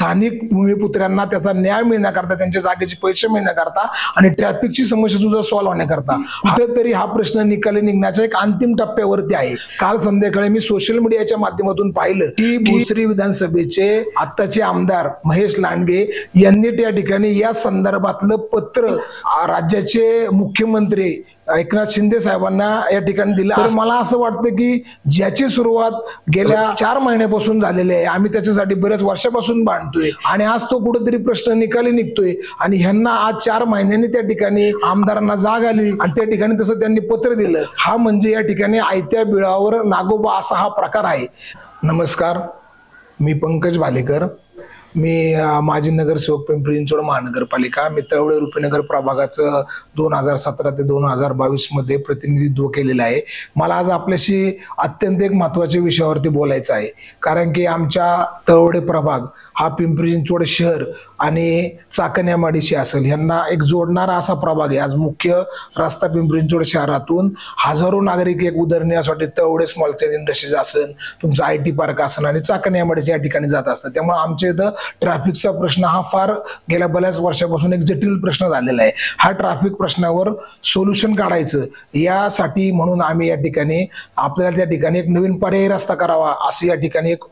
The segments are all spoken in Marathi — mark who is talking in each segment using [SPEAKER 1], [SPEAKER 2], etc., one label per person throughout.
[SPEAKER 1] स्थानिक भूमिपुत्र्यांना त्याचा न्याय मिळण्याकरता त्यांच्या जागेचे पैसे मिळण्याकरता आणि ट्रॅफिकची समस्या सुद्धा सॉल्व्ह होण्याकरता. कुठे तरी हा प्रश्न निकाली निघण्याच्या एक अंतिम टप्प्यावरती आहे. काल संध्याकाळी मी सोशल मीडियाच्या माध्यमातून पाहिलं की भोसरी विधानसभेचे आत्ताचे आमदार महेश लांडगे यांनी त्या ठिकाणी या संदर्भातलं पत्र राज्याचे मुख्यमंत्री एकनाथ शिंदे साहेबांना या ठिकाणी दिलं. तर मला असं वाटतं की ज्याची सुरुवात गेल्या चार महिन्यापासून झालेली आहे आम्ही त्याच्यासाठी बऱ्याच वर्षापासून बांधतोय आणि आज तो कुठेतरी प्रश्न निकाली निघतोय. आणि ह्यांना आज चार महिन्यांनी त्या ठिकाणी आमदारांना जाग आली. आणि त्या ठिकाणी तसं त्यांनी पत्र दिलं. हा म्हणजे या ठिकाणी आयत्या बिळावर नागोबा असा हा प्रकार आहे. नमस्कार. मी पंकज भालेकर. मी माजी नगरसेवक पिंपरी चिंचवड महानगरपालिका मी तळवडे रुपीनगर प्रभागाचं दोन हजार सतरा ते दोन हजार बावीसमध्ये प्रतिनिधित्व केलेलं आहे. मला आज आपल्याशी अत्यंत एक महत्त्वाच्या विषयावरती बोलायचं आहे. कारण की आमच्या तळवडे प्रभाग हा पिंपरी चिंचवड शहर आणि चाकण्यामाडीशी असेल ह्यांना एक जोडणारा असा प्रभाग आहे. आज मुख्य रस्ता पिंपरी चिंचवड शहरातून हजारो नागरिक एक उदरण्यासाठी तळवडे स्मॉल चेन इंडस्ट्रीज असेल तुमचं आय टी पार्क असेल आणि चाकण्यामाडीच्या या ठिकाणी जात असतं त्यामुळे आमच्या इथं ट्रॅफिकचा प्रश्न हा फार गेल्या बऱ्याच वर्षापासून एक जटिल प्रश्न झालेला आहे. हा ट्रॅफिक प्रश्नावर सोल्युशन काढायचं यासाठी म्हणून आम्ही या ठिकाणी आपल्याला त्या ठिकाणी एक नवीन पर्यायी रस्ता करावा असं या ठिकाणी एक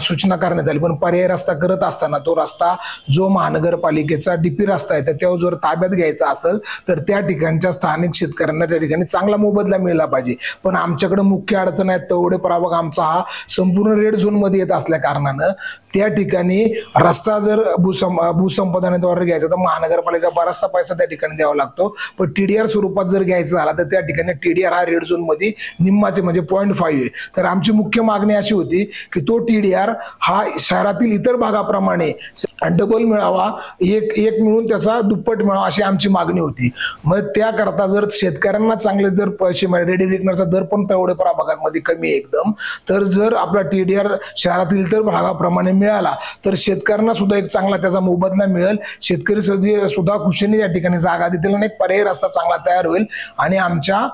[SPEAKER 1] सूचना करण्यात आली. पण पर्याय रस्ता करत असताना तो रस्ता जो महानगरपालिकेचा डीपी रस्ता आहे तर तो जर ताब्यात घ्यायचा असेल तर त्या ठिकाणच्या स्थानिक शेतकऱ्यांना त्या ठिकाणी चांगला मोबदला मिळाला पाहिजे. पण आमच्याकडे मुख्य अडचण आहे तेवढे प्रभाग आमचा हा संपूर्ण रेड झोनमध्ये येत असल्या कारणानं त्या ठिकाणी रस्ता जर भूसं भूसंपादनाद्वारे घ्यायचा तर महानगरपालिका बराचसा पैसा त्या ठिकाणी द्यावा लागतो. पण टीडीआर स्वरूपात जर घ्यायचा झाला तर त्या ठिकाणी टीडीआर हा रेड झोनमध्ये निम्माचे म्हणजे पॉईंट फाईव्ह आहे. तर आमची मुख्य मागणी अशी होती की तो टीडीआर हा शहरातील इतर भागाप्रमाणे डबल मिळावा एक एक मिळून त्याचा दुप्पट मिळावा अशी आमची मागणी होती. मग त्याकरता जर शेतकऱ्यांना चांगले जर पैसे मिळाले रेडी विकण्याचा दर पण तेवढ्या प्रभागामध्ये कमी आहे एकदम. तर जर आपला टीडीआर शहरातील इतर भागाप्रमाणे मिळाला तर शेतकऱ्यांना सुद्धा एक चांगला त्याचा मोबदला मिळेल. शेतकरी सुद्धा- सुद्धा खुशीने या ठिकाणी जागा देतील आणि एक पर्यायी रस्ता चांगला तयार होईल आणि आमच्या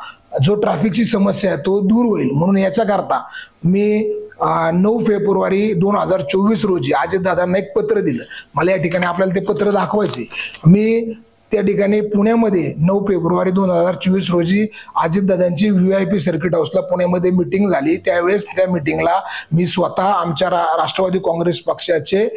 [SPEAKER 1] जो ट्रॅफिकची समस्या आहे तो दूर होईल. म्हणून याच्याकरता मी नऊ फेब्रुवारी दोन हजार चोवीस रोजी अजितदादांना एक पत्र दिलं. मला या ठिकाणी आपल्याला ते पत्र दाखवायचे मी त्या ठिकाणी पुण्यामध्ये नऊ फेब्रुवारी दोन हजार चोवीस रोजी अजितदादांची व्ही आय पी सर्किट हाऊसला पुण्यामध्ये मिटिंग झाली. त्यावेळेस त्या मिटिंगला मी स्वतः आमच्या रा- राष्ट्रवादी काँग्रेस पक्षाचे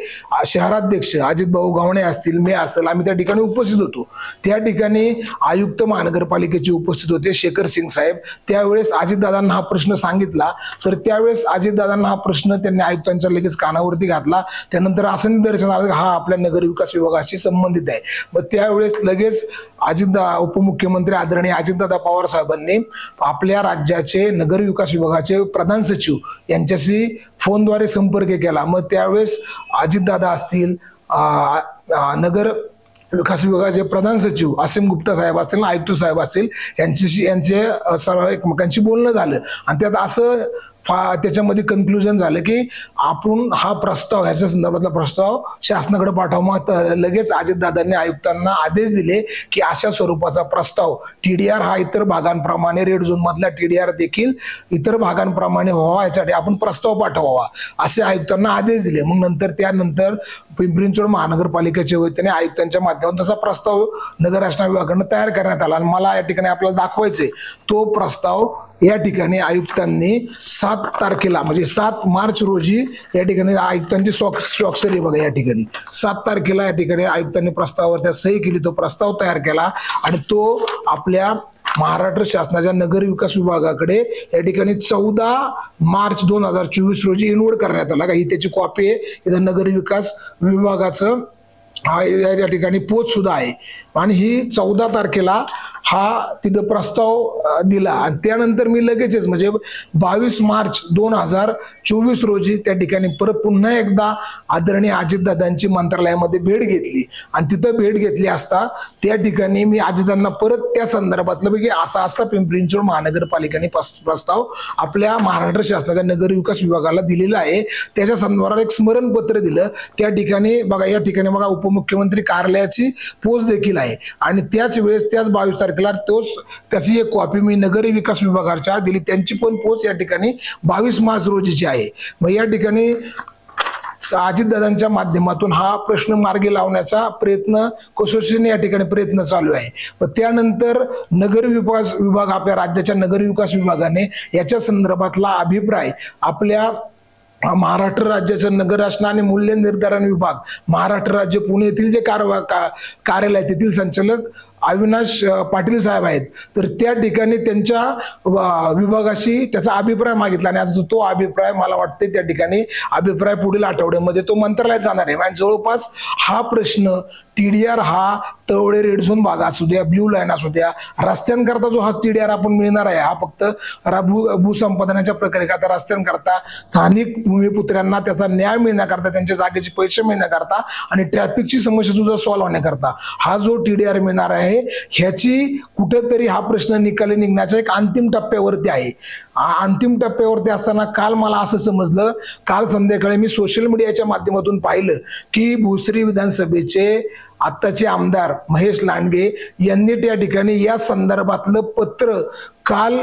[SPEAKER 1] शहराध्यक्ष अजित भाऊ गावणे असतील मी असेल आम्ही त्या ठिकाणी उपस्थित होतो. त्या ठिकाणी आयुक्त महानगरपालिकेचे उपस्थित होते शेखर सिंग साहेब. त्यावेळेस अजितदादांना हा प्रश्न सांगितला. तर त्यावेळेस अजितदादांना हा प्रश्न त्यांनी आयुक्तांच्या लगेच कानावरती घातला. त्यानंतर असं निदर्शन आलं हा आपल्या नगर विकास विभागाशी संबंधित आहे. मग त्यावेळेस लगेच अजितदा उपमुख्यमंत्री आदरणीय अजितदादा पवार साहेबांनी आपल्या राज्याचे नगर विकास विभागाचे प्रधान सचिव यांच्याशी फोनद्वारे संपर्क केला. मग त्यावेळेस अजितदादा असतील नगर विकास विभागाचे प्रधान सचिव असीम गुप्ता साहेब असतील आयुक्त साहेब असतील यांच्याशी यांचे सर्व एकमेकांशी बोलणं झालं. आणि त्यात असं हा त्याच्यामध्ये कन्क्लुजन झालं की आपण हा प्रस्ताव ह्याच्या संदर्भातला प्रस्ताव शासनाकडे पाठवा. मग लगेच अजितदादांनी आयुक्तांना आदेश दिले की अशा स्वरूपाचा प्रस्ताव. टीडीआर हा इतर भागांप्रमाणे रेड झोन मधला टीडीआर देखील इतर भागांप्रमाणे व्हावा यासाठी आपण प्रस्ताव पाठवावा असे आयुक्तांना आदेश दिले. मग नंतर त्यानंतर पिंपरी चिंचवड महानगरपालिकेचे वतीने आयुक्तांच्या माध्यमातून तसा प्रस्ताव नगर रचना विभागाकडनं तयार करण्यात आला. आणि मला या ठिकाणी आपल्याला दाखवायचे तो प्रस्ताव या ठिकाणी आयुक्तांनी सात सात तारखेला म्हणजे सात मार्च रोजी या ठिकाणी आयुक्तांची स्वाक्षरी बघा या ठिकाणी. सात तारखेला या ठिकाणी आयुक्तांनी प्रस्तावावर त्या सही केली तो प्रस्ताव तयार केला आणि तो आपल्या महाराष्ट्र शासनाच्या नगर विकास विभागाकडे या ठिकाणी चौदा मार्च दोन हजार चोवीस रोजी इनवोड करण्यात आला. का ही त्याची कॉपी आहे. इथं नगर विकास विभागाचं या या ठिकाणी पोच सुद्धा आहे. आणि ही चौदा तारखेला हा तिथं प्रस्ताव दिला. आणि त्यानंतर मी लगेचच म्हणजे बावीस मार्च दोन हजार चोवीस रोजी त्या ठिकाणी परत पुन्हा एकदा आदरणीय अजितदादांची मंत्रालयामध्ये भेट घेतली. आणि तिथं भेट घेतली असता त्या ठिकाणी मी अजितदादांना परत त्या संदर्भातलं की असा असा पिंपरी चिंचवड महानगरपालिकेने प्रस्ताव आपल्या महाराष्ट्र शासनाच्या नगर विकास विभागाला दिलेला आहे. त्याच्या संदर्भात एक स्मरणपत्र दिलं. त्या ठिकाणी बघा या ठिकाणी बघा उपमुख्यमंत्री कार्यालयाची पोच देखील आहे. आणि त्याच वेळेस त्याच बावीस तारखेला तोच त्याची एक कॉपी मी नगरी विकास विभागाच्या दिली. त्यांची पण पोच या ठिकाणी बावीस मार्च रोजीची आहे. मग या ठिकाणी अजितदादांच्या माध्यमातून हा प्रश्न मार्गी लावण्याचा प्रयत्न कसोशीने या ठिकाणी प्रयत्न चालू आहे. पण त्यानंतर नगर विकास विभाग आपल्या राज्याच्या नगर विकास विभागाने याच्या संदर्भातला अभिप्राय आपल्या महाराष्ट्र राज्याचं नगररचना आणि मूल्य निर्धारण विभाग महाराष्ट्र राज्य पुणे येथील जे कारवा का- कार्यालय तेथील संचालक अविनाश पाटील साहेब आहेत. तर त्या ठिकाणी त्यांच्या व- विभागाशी त्याचा अभिप्राय मागितला आणि आता तो अभिप्राय मला वाटते त्या ठिकाणी अभिप्राय पुढील आठवड्यामध्ये तो मंत्रालयात जाणार आहे. आणि जवळपास हा प्रश्न टीडीआर हा तवळे रेड झोन भाग असू द्या ब्ल्यू लाईन असू द्या रस्त्यांकरता जो हा टीडीआर आपण मिळणार आहे हा फक्त रा- भू भूसंपादनाच्या प्रक्रियेकरता रस्त्यांकरता स्थानिक भूमिपुत्र्यांना त्याचा न्याय मिळण्याकरता त्यांच्या जागेचे पैसे मिळण्याकरता आणि ट्रॅफिकची समस्या सुद्धा सॉल्व्ह होण्याकरता हा जो टीडीआर मिळणार आहे ह्याची कुठेतरी हा प्रश्न निकाली निघण्याच्या एक अंतिम टप्प्यावरती आहे. अंतिम टप्प्यावरती असताना काल मला असं समजलं काल संध्याकाळी मी सोशल मीडियाच्या माध्यमातून पाहिलं की भोसरी विधानसभेचे आत्ताचे आमदार महेश लांडगे यांनी त्या ठिकाणी या संदर्भातलं पत्र काल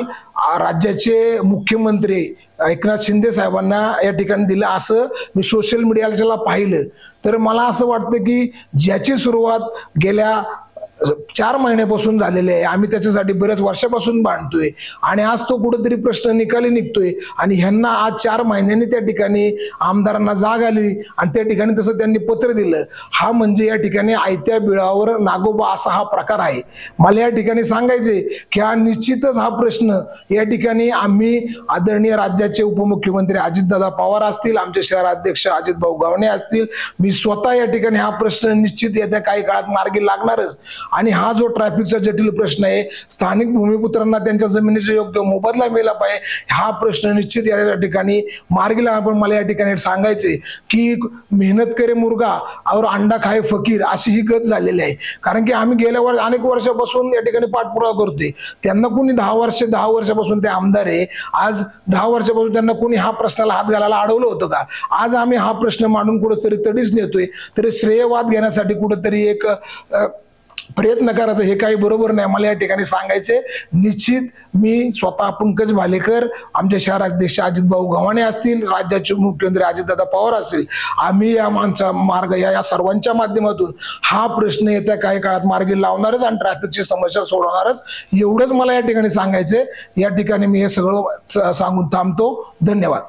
[SPEAKER 1] राज्याचे मुख्यमंत्री एकनाथ शिंदे साहेबांना या ठिकाणी दिलं. असं मी सोशल मीडियाला पाहिलं. तर मला असं वाटतं की ज्याची सुरुवात गेल्या चार महिन्यापासून झालेले आहे. आम्ही त्याच्यासाठी बऱ्याच वर्षापासून बांधतोय. आणि आज तो कुठेतरी प्रश्न निकाली निघतोय. आणि ह्यांना आज चार महिन्यांनी त्या ठिकाणी आमदारांना जाग आली. आणि त्या ठिकाणी तसं त्यांनी पत्र दिलं. हा म्हणजे या ठिकाणी आयत्या बिळावर नागोबा असा हा प्रकार आहे. मला या ठिकाणी सांगायचे की हा निश्चितच हा प्रश्न या ठिकाणी आम्ही आदरणीय राज्याचे उपमुख्यमंत्री अजितदादा पवार असतील आमचे शहराध्यक्ष अजित भाऊ गावणे असतील मी स्वतः या ठिकाणी हा प्रश्न निश्चित येत्या काही काळात मार्गी लागणारच. आणि हा जो ट्रॅफिकचा जटिल प्रश्न आहे स्थानिक भूमिपुत्रांना त्यांच्या जमिनीचा योग्य मोबदला मिळाला पाहिजे हा प्रश्न निश्चित या ठिकाणी मार्गी आपण पण मला या ठिकाणी सांगायचे की मेहनत करे मुर्गा और अंडा खाय फकीर अशी ही गत झालेली आहे. कारण की आम्ही गेल्या वर्ष अनेक वर्षापासून या ठिकाणी पाठपुरावा करतोय. त्यांना कोणी दहा वर्ष दहा वर्षापासून ते आमदार आहे. आज दहा वर्षापासून त्यांना कोणी हा प्रश्नाला हात घालायला अडवलं होतं का? आज आम्ही हा प्रश्न मांडून कुठेतरी तडीच नेतोय. तरी श्रेयवाद घेण्यासाठी कुठेतरी एक आ, प्रयत्न करायचा हे काही बरोबर नाही. मला या ठिकाणी सांगायचे निश्चित मी स्वतः पंकज भालेकर आमचे शहराध्यक्ष अजितभाऊ गव्हाणे असतील राज्याचे मुख्यमंत्री अजितदादा पवार असतील. आम्ही या माणसा मार्ग या या सर्वांच्या माध्यमातून हा प्रश्न येत्या काही काळात मार्गी लावणारच आणि ट्रॅफिकची समस्या सोडवणारच एवढंच मला या ठिकाणी सांगायचे या ठिकाणी मी हे सगळं स- सांगून थांबतो. धन्यवाद.